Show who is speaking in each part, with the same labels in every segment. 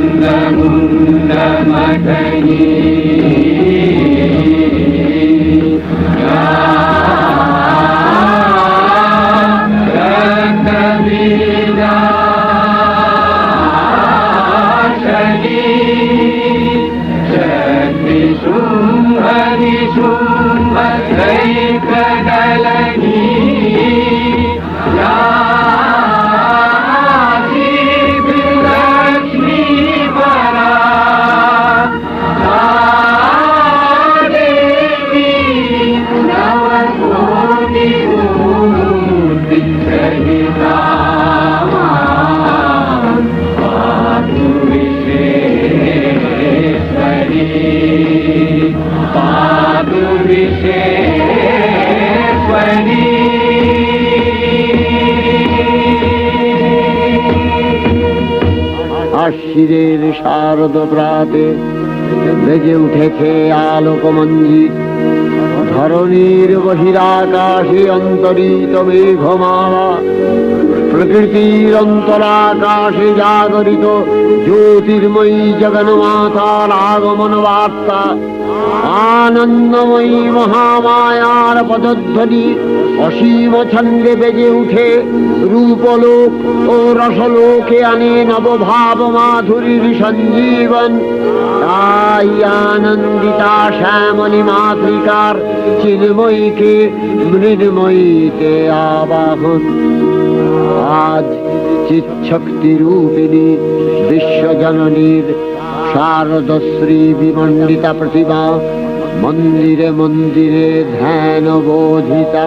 Speaker 1: முந்த முந்த மகனே আশিরের শারদ প্রাতে বেজে উঠেছে আলোক মঞ্জিত ধরণীর বহিরাকাশে অন্তরিত মেঘমালা। প্রকৃতির অন্তরাকাশে জাগরিত জ্যোতির্ময়ী জগন্মাতার আগমন বার্তা। আনন্দময়ী মহামায়ার পদধ্বনি অসীম ছন্দে বেজে উঠে। রূপলোক ও রসলোকে আনে নবভাব মাধুরীর সঞ্জীবন। তাই আনন্দিতা শ্যামলী মাতৃকার চিন্ময়ীকে মৃন্ময়ীতে আবাহন। আজ চিৎশক্তি রূপিণী বিশ্বজননীর শারদশ্রী বিমণ্ডিতা প্রতিমা মন্দিরে মন্দিরে ধ্যান বোধিতা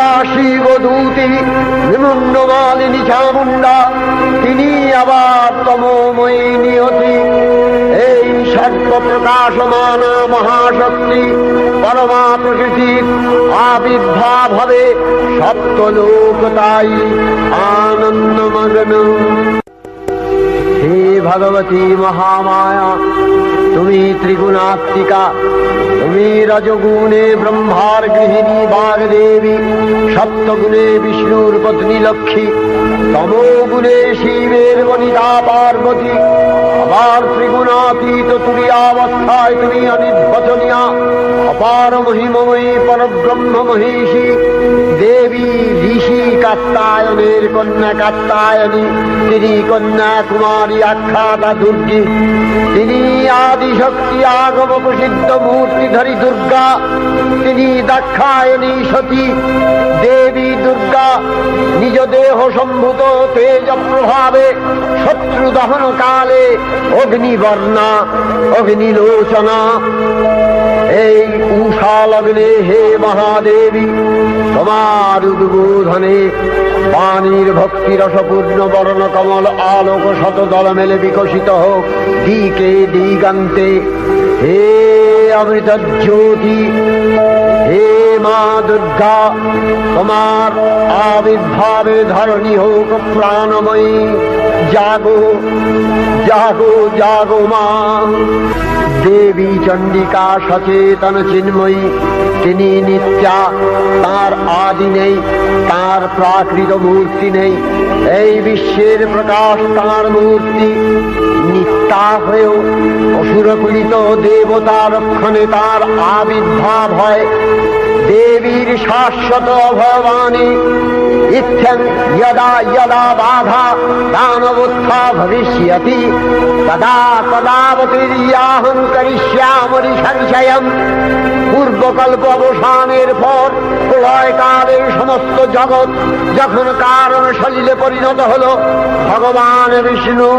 Speaker 1: উগ্রা শিবদূতি নিমুন্নমালিনী চামুণ্ডা তিনি আবার তমোময়ী নিয়তি এই সর্ব প্রকাশমান মহাশক্তি পরমা প্রকৃতির আবির্ভাব হবে সপ্তলোক তাই আনন্দমগ্ন। হে ভগবতী মহামায়া তুমি ত্রিগুণাত্মিকা, তুমি রজগুণে ব্রহ্মার গৃহিণী বাগদেবী, সপ্তগুণে বিষ্ণুর পত্নী লক্ষ্মী, তমোগুণে শিবের বনিতা পার্বতী, আবার ত্রিগুণাতীত তুরিয়াবস্থায় তুমি অনির্বচনীয়া, অপার মহিমময়ী পরব্রহ্ম মহিষী কাত্তায়নের কন্যা কাত্তায়নী, তিনি কন্যা কুমারী আখ্যাতা দুর্গী। তিনি আদিশক্তি আগম প্রসিদ্ধ মূর্তিধরী দুর্গা। তিনি দাক্ষায়ণী সতী, দেবী দুর্গা। নিজ দেহ সম্ভূত তেজ প্রভাবে শত্রু দহন কালে অগ্নিবর্ণা, অগ্নিলোচনা। এই উষা লগ্নে হে মহাদেবী, তোমার উদ্বোধনে পানির ভক্তি রসপূর্ণ বর্ণ কমল, আলোক শত দল মেলে বিকশিত হোক। দিকে দিগান্তে, হে অমৃত জ্যোতি হে মা দুর্গা, তোমার আবির্ভাবে ধরণী হোক প্রাণময়ী। জাগো জাগো জাগো মা। দেবী চণ্ডিকা সচেতন চিন্ময়ী, তিনি নিত্যা, তার আদি নেই, তার প্রাকৃত মূর্তি নেই। এই বিশ্বের প্রকাশ তার মূর্তি, নিত্যা হয়েও অসুরকুলিত দেবতা রক্ষণে তার আবির্ভাব হয়। দেবীর শাশ্বত ভবানী। ইচ্ছেন যদা যদা বাধা দানবুদ্ধা ভবিষ্যতি তদা তদাবতীর্যাহম করিষ্যামরি সংশয়ম পূর্বকল্প অবসানের পর প্রলয়কালের সমস্ত জগৎ যখন কারণ শরীরে পরিণত হল ভগবান বিষ্ণু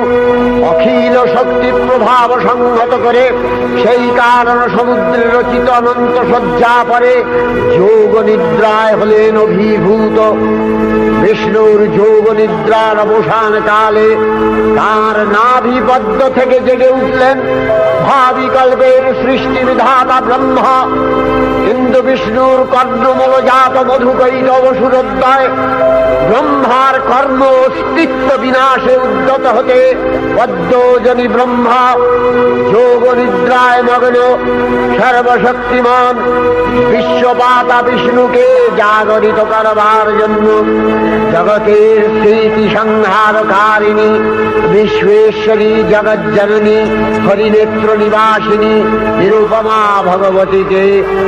Speaker 1: অখিল শক্তি প্রভাব সংগত করে সেই কারণ সমুদ্রের রচিত অনন্ত শয্যা পরে যোগ নিদ্রায় হলেন অভিভূত বিষ্ণুর যোগ নিদ্রার অবসান কালে তার নাভিপদ্ম থেকে জেগে উঠলেন ভাবি কল্পের সৃষ্টি বিধাতা ব্রহ্মা। কিন্তু বিষ্ণুর কর্ণমূল জাত মধুকৈটব সুরোদ্দয় ব্রহ্মার কর্ম অস্তিত্ব বিনাশে উদ্যত হতে পদ্মজনী ব্রহ্মা যোগ নিদ্রায় মগ্ন সর্বশক্তিমান বিশ্বপাতা বিষ্ণুকে জাগরিত করবার জন্য জগতের স্মৃতি সংহারকারিণী, বিশ্বেশ্বরী জগজ্জননী, হরিনেত্র নিবাসিনী, নিরুপমা ভগবতীকে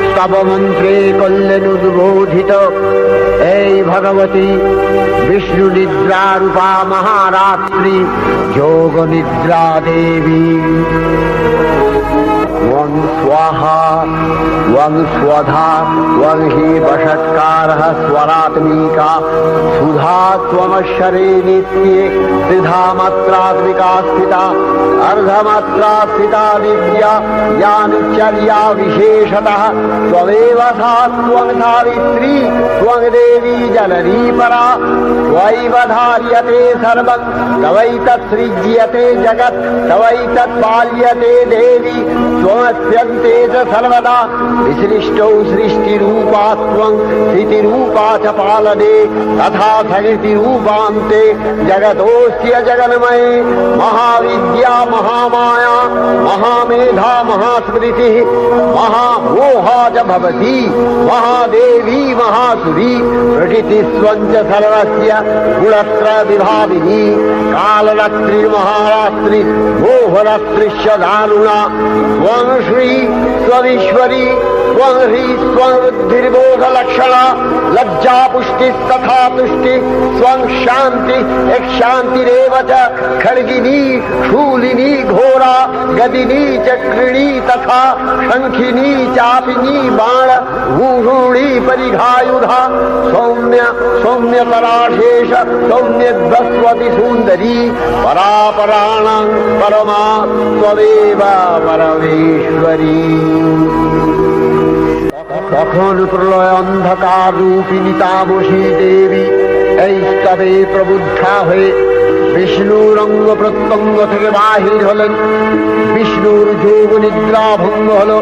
Speaker 1: স্তব মন্ত্রে করলেন উদ্বোধিত। এই ভগবতী বিষ্ণু নিদ্রা রূপা মহারাত্রি যোগ নিদ্রা দেবী। वं स्वाहा वं स्वधा वं हि बषत्कारः स्वरात्मीका। सुधा त्वमक्षरे नित्ये त्रिधा मात्रात्मिका स्थिता अर्धमात्रा स्थिता विद्या या निचर्या विशेषतः त्वमेव सा त्वं सावित्री त्वं देवी जननी परा त्वैव धार्यते सर्वं तवैतत्सृज्यते जगत् तवैतत्पाल्यते देवी त्वमस्यन्ते च सर्वदा विसृष्टौ सृष्टिरूपा त्वं स्थितिरूपा च पालने तथा सकृतिरूपान्ते जगतोऽस्य जगन्मये महाविद्या महामाया महामेधा महास्मृतिः महामोहा च भवति महादेवी महासुरी प्रकृतिस्वं च सर्वस्य गुणत्र विभाविनी कालरात्रिर्महारात्रि मोहरात्रिश्च दारुणा त्वं श्री त्वमीश्वरी त्वं ह्री त्वं बुद्धिर्बोधलक्षणा लज्जा पुष्टिस्तथा तुष्टि स्वं शान्ति यः शान्तिरेव च खड्गिनी शूलिनी घोरा गदिनी चक्रिणी तथा शङ्खिनी चापिनी बाण भूषूणी परिघायुधा सौम्य सौम्यतराशेष सौम्यध्वस्वति सुन्दरी परापराणां परमा त्वमेव परमेश्वरी তখন প্রলয় অন্ধকার রূপিণী তামসী দেবী স্তবে প্রবুদ্ধা হয়ে বিষ্ণুর অঙ্গ প্রত্যঙ্গ থেকে বাহির হলেন। বিষ্ণুর যোগ নিদ্রা ভঙ্গ হল।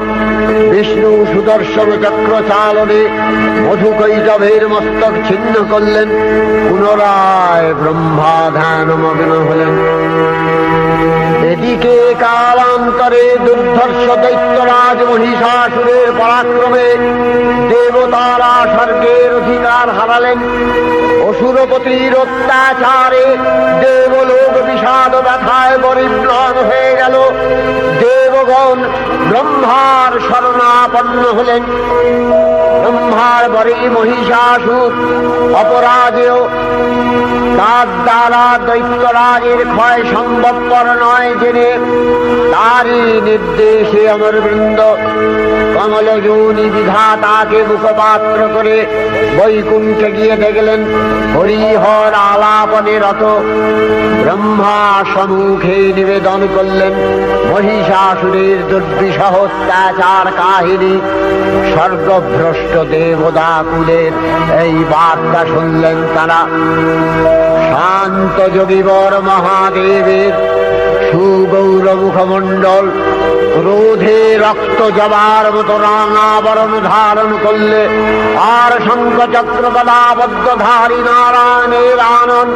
Speaker 1: বিষ্ণু সুদর্শন চক্র চালনে মধুকৈটভের মস্তক ছিন্ন করলেন। পুনরায় ব্রহ্মা ধ্যান মগ্ন হলেন। এদিকে কালান্তরে দুর্ধর্ষ দৈত্যরাজ মহিষাসুরের পরাক্রমে দেবতারা স্বর্গের অধিকার হারালেন। অসুরপতির অত্যাচারে দেবলোক বিষাদ ব্যথায় পরিপ্লব হয়ে গেল। দেবগণ ব্রহ্মার শরণাপন্ন হলেন। ব্রহ্মার বরে মহিষাসুর, অপরাজেয়। তার দ্বারা দৈত্যরাজের ক্ষয় সম্ভবপর নয় জেনে তারই নির্দেশে অমর বৃন্দ কমলযোনি বিধাতাকে মুখপাত্র করে বৈকুণ্ঠে গিয়ে দেখলেন হরিহর আলাপনে রত। ব্রহ্মা সম্মুখে নিবেদন করলেন মহিষাসুরের দুর্বিষহ অত্যাচার কাহিনী স্বর্গভ্রষ্ট দেবদা কুলের এই বার্তা শুনলেন তারা। শান্ত যোগীবর মহাদেবের সুগৌর মুখমণ্ডল ক্রোধে রক্ত জবার মতো রাঙাবরণ ধারণ করলে আর শঙ্খ চক্র গদাবদ্ধধারী নারায়ণের আনন্দ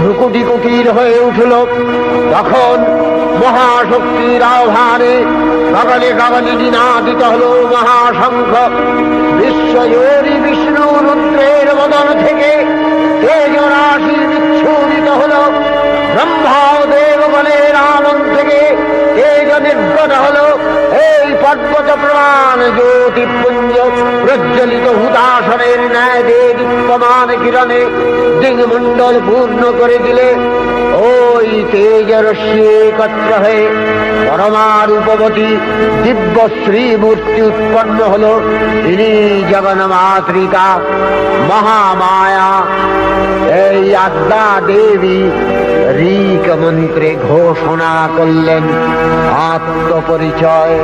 Speaker 1: ভ্রুকুটি কুটির হয়ে উঠল। তখন মহাশক্তির আহ্বানে গগনে গগনে দিনাদিত হল মহাশঙ্খ। বিশ্বজোরী বিষ্ণু রুদ্রের মদন থেকে তেজ রাশি বিচ্ছুরিত হল। ব্রহ্মা দেবগণের আনন্দ থেকে তেজ নির্গত হল, এই পর্বত প্রমাণ জ্যোতিপুঞ্জ প্রজ্বলিত হুদাসনের ন্যায় দীপ্তমান কিরণে দিগমণ্ডল পূর্ণ করে দিলে ওই তেজ রশ্মি একত্র হয়ে পরমারূপবতী দিব্য শ্রী মূর্তি উৎপন্ন হল। তিনি জগন্মাতৃকা মহামায়া, এই আদ্যা দেবী ঋক মন্ত্রে ঘোষণা করলেন আত্মপরিচয়।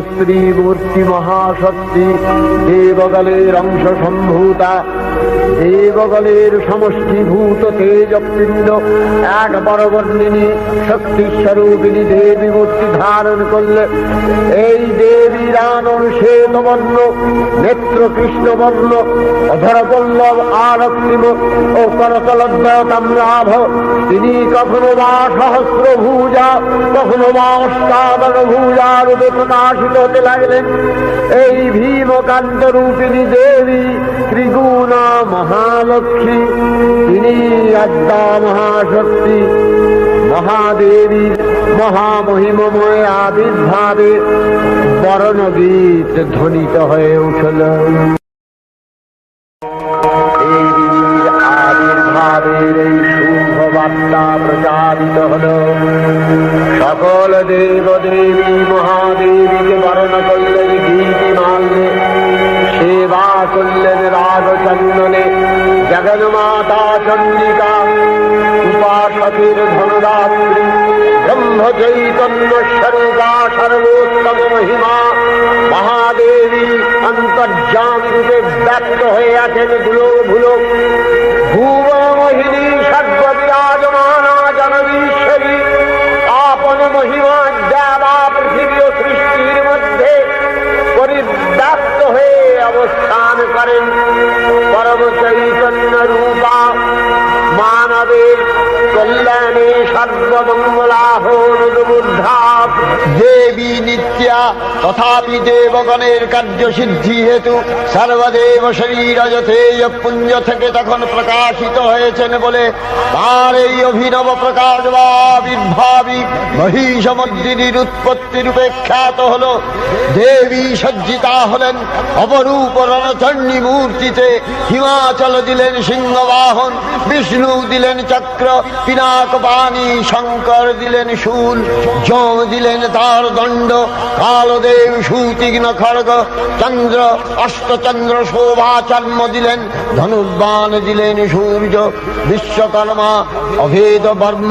Speaker 1: স্ত্রী মূর্তি মহাশক্তি দেবকালের অংশ সম্ভূতা দেবগলের সমষ্টিভূত তেজপিণ্ড এক বরবর্ণিনী শক্তি স্বরূপিণী দেবী মূর্তি ধারণ করলে এই দেবী রানন শ্বেতবর্ণ নেত্র কৃষ্ণবর্ণ অধর পল্লব আরক্তিম ও করতলদ্বয় তাম্রাভ। তিনি কখনো বা সহস্র ভূজা কখনো বা অষ্টাদশ ভূজা রূপে প্রকাশিত হতে লাগলেন। এই ভীমকান্ত রূপিণী দেবী ত্রিগুণা মহালক্ষ্মী, তিনি আদ্যা মহাশক্তি মহাদেবীর মহামহিমময় আবির্ভাবে বরণগীত ধ্বনিত হয়ে উঠল। প্রচারিত হল। সকল দেব দেবী মহাদেবীকে বরণ করলেন গীতি সেবা করলেন রাগচন্দনে জগন্মাতা চন্ডিকা উপাসীর ব্রহ্ম চৈতন্য স্বরূপা সর্বোত্তম মহিমা মহাদেবী অন্তর্জাম রূপে ব্যক্ত হয়ে আছেন ভুলো ভুলো অবস্থান করেন। পরম চৈতন্য রূপা মানবের কল্যাণে তথাপি দেবগণের কার্য সিদ্ধি হেতু সর্বদেব শরীর পুঞ্জ থেকে তখন প্রকাশিত হয়েছেন বলে তার এই অভিনব প্রকাশ বা আবির্ভাবী মহিষমদ্দিনীর উৎপত্তি রূপে খ্যাত হল। দেবী সজ্জিতা হলেন অপরূপ রণচণ্ডী মূর্তিতে হিমাচল দিলেন সিংহবাহন, বিষ্ণু দিলেন চক্র, পিনাক পানি, শঙ্কর দিলেন শূল, যম দিলেন তার দণ্ড, কালদেব সুতীক্ষ্ণ খড়গ, চন্দ্র, অষ্টচন্দ্র শোভা চর্ম দিলেন, ধনুর্বাণ দিলেন সূর্য, বিশ্বকর্মা, অভেদ বর্ম,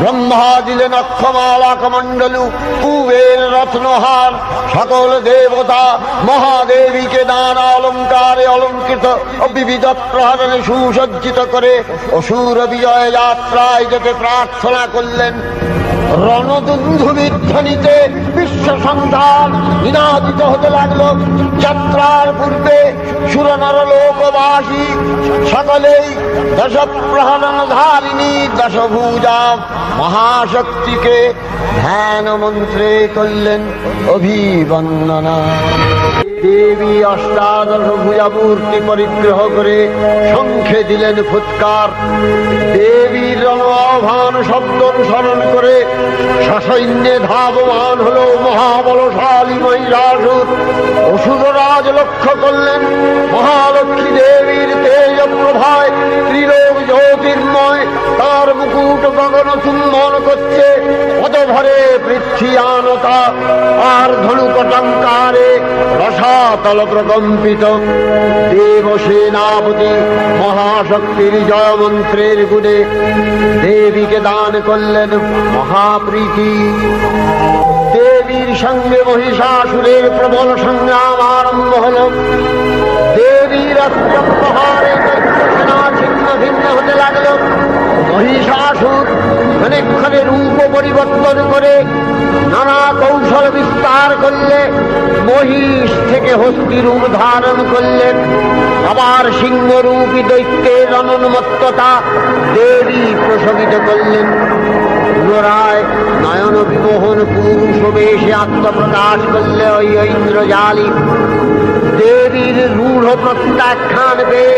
Speaker 1: ব্রহ্মা দিলেন অক্ষমালা কমণ্ডলু কুবের রত্নহার, সকল দেবতা মহাদেবীকে নানা অলঙ্কারে অলঙ্কৃত ও বিবিধ প্রহরণে সুসজ্জিত করে অসুর বিজয় যাত্রায় যেতে প্রার্থনা করলেন। রণদুন্ধু বিধ্বনিতে বিশ্ব সন্ধান নিনাদিত হতে লাগল। যাত্রার পূর্বে সুরনর লোকবাসী সকলেই দশ প্রহরণ ধারিণী দশভূজা মহাশক্তিকে ধ্যান মন্ত্রে করলেন অভিবন্দনা। দেবী অষ্টাদশ ভুজামূর্তি পরিগ্রহ করে শঙ্খে দিলেন ফুৎকার। দেবীর রণাভান শব্দ অনুসরণ করে সসৈন্যে ধাবমান হল মহাবলশালী মহিষাসুর অসুররাজ লক্ষ্য করলেন মহালক্ষ্মী দেবীর প্রভায় ত্রিলোক জ্যোতির্ময়, তার মুকুট গগন চুম্বন করছে, পদভরে পৃথিয়ানতা আর ধনুকটঙ্কারে রসাতল প্রকম্পিত দেবসেনাপতি মহাশক্তির জয় মন্ত্রের গুণে, দেবীকে দান করলেন মহাপ্রীতি। দেবীর সঙ্গে মহিষাসুরের প্রবল সংগ্রাম আরম্ভ হল। মহিষাসুর অনেকক্ষণে রূপ পরিবর্তন করে নানা কৌশল বিস্তার করলে মহিষ থেকে হস্তি রূপ ধারণ করলেন আবার সিংহরূপী দৈত্যের অনুন্মত্ততা দেবী প্রশমিত করলেন। পুনরায় নয়ন বিমোহন পুরুষ বেশে আত্মপ্রকাশ করলে ওই ইন্দ্রজালী দেবীর রূঢ় প্রত্যাখ্যান পেয়ে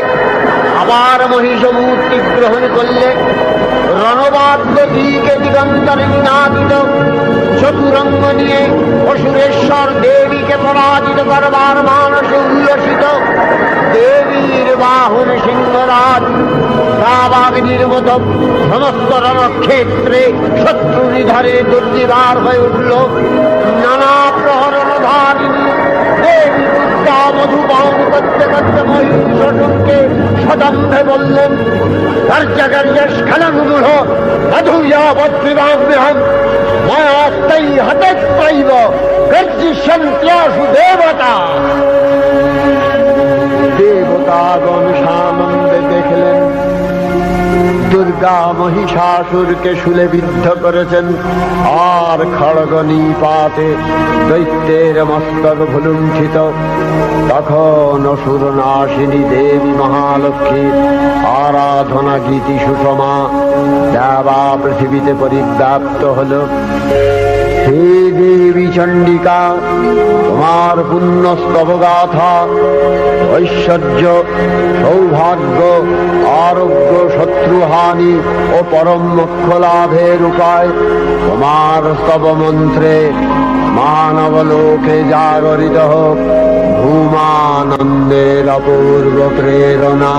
Speaker 1: আবার মহিষ মূর্তি গ্রহণ করলে রণবাদ্য দিকে দিগন্তরে নিনাদিত। চতুরঙ্গ নিয়ে অসুরেশ্বর দেবীকে পরাজিত করবার মানসে উল্লসিত। দেবীর বাহন সিংহরাজ কাবাগিনীর মতো সমস্ত রণক্ষেত্রে শত্রু নিধারে দুর্দিবার হয়ে উঠল। নানা প্রহরণ ধারিণী দেবী দুর্গা মধুপান করতে করতে মহিষকে সদম্ভে বললেন কার্যকার্য স্খলনমূঢ় মধুয়া বদ্রিবাগ্রহম মায়াস্তাই হতে পাইব গর্জিষ্যন্ত্যাসু দেবতা দেবতাগণ সানন্দে দেখলেন দুর্গা মহিষাসুরকে শুলে বিদ্ধ করেছেন। আর খড়গ নিপাতে দৈত্যের মস্তক ভুলুণ্ঠিত। তখন অসুর নাশিনী দেবী মহালক্ষ্মী, আরাধনা গীতি সুষমা, দেবা পৃথিবীতে পরিব্যাপ্ত হল। হে দেবী চণ্ডিকা, তোমার পুণ্যস্তব গাথা ঐশ্বর্য, সৌভাগ্য, আরোগ্য, শত্রুহানি ও পরম মোক্ষ লাভের উপায় তোমার স্তব মন্ত্রে মানব লোকে জাগরিত হোক, ভূমানন্দের অপূর্ব প্রেরণা।